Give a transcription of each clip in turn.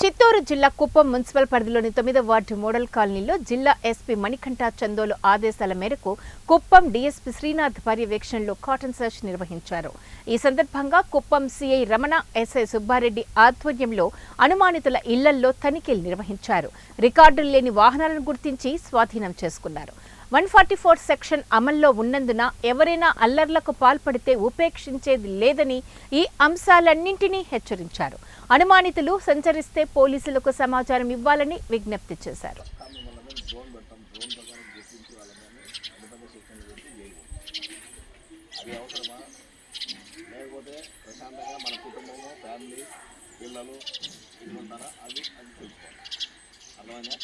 చిత్తూరు జిల్లా కుప్పం మున్సిపల్ పరిధిలోని తొమ్మిదో వార్డు మోడల్ కాలనీలో జిల్లా ఎస్పీ మణికంఠ చందోలు ఆదేశాల మేరకు కుప్పం డీఎస్పీ శ్రీనాథ్ పర్యవేక్షణలో కాటన్ సెర్చ్ నిర్వహించారు. ఈ సందర్భంగా కుప్పం సిఐ రమణ ఎస్ఐ సుబ్బారెడ్డి ఆధ్వర్యంలో అనుమానితుల ఇళ్ళల్లో తనిఖీలు నిర్వహించారు. రికార్డులు లేని వాహనాలను గుర్తించి స్వాధీనం చేసుకున్నారు. వన్ ఫార్టీ ఫోర్ సెక్షన్ అమల్లో ఉన్నందున ఎవరైనా అల్లర్లకు పాల్పడితే ఉపేక్షించేది లేదని ఈ అంశాలన్నింటినీ హెచ్చరించారు. అనుమానితులు సంచరిస్తే పోలీసులకు సమాచారం ఇవ్వాలని విజ్ఞప్తి చేశారు. లేకపోతే ప్రశాంతంగా మన కుటుంబము ఫ్యామిలీ పిల్లలు అది అది చూసుకోవాలి అర్థమైందా?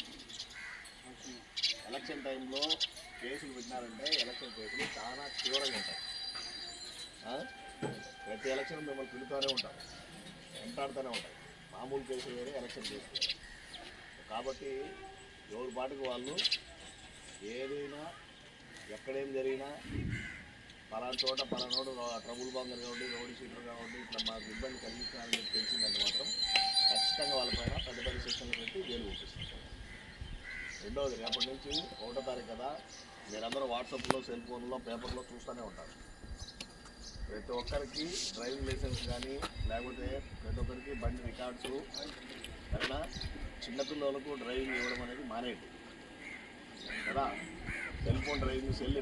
ఎలక్షన్ టైంలో కేసులు పెట్టినారంటే ఎలక్షన్ కేసులు చాలా తీవ్రంగా ఉంటాయి. ప్రతి ఎలక్షన్ మిమ్మల్ని పిలుతూనే ఉంటాం వెంటాడుతూనే ఉంటాయి మామూలు కేసులు వేరే ఎలక్షన్ కేసులు కాబట్టి ఎవరి పాటికి వాళ్ళు ఏదైనా ఎక్కడేం జరిగినా పలానా చోట పలానోడు ట్రబుల్ బాంగర్ కాబట్టి రోడ్డు షీటర్ కాబట్టి ఇట్లా మాకు ఇబ్బంది కలిగిస్తారని చెప్పి రెండవది రేపటి నుంచి ఒకటో తారీఖు కదా మీరందరూ వాట్సాప్లో సెల్ ఫోన్లో పేపర్లో చూస్తూనే ఉంటారు. ప్రతి ఒక్కరికి డ్రైవింగ్ లైసెన్స్ కానీ లేకపోతే ప్రతి ఒక్కరికి బండి రికార్డ్స్ సరేనా చిన్నపిల్లలకు డ్రైవింగ్ ఇవ్వడం అనేది మానేయండి. కదా? Cell phone driving cell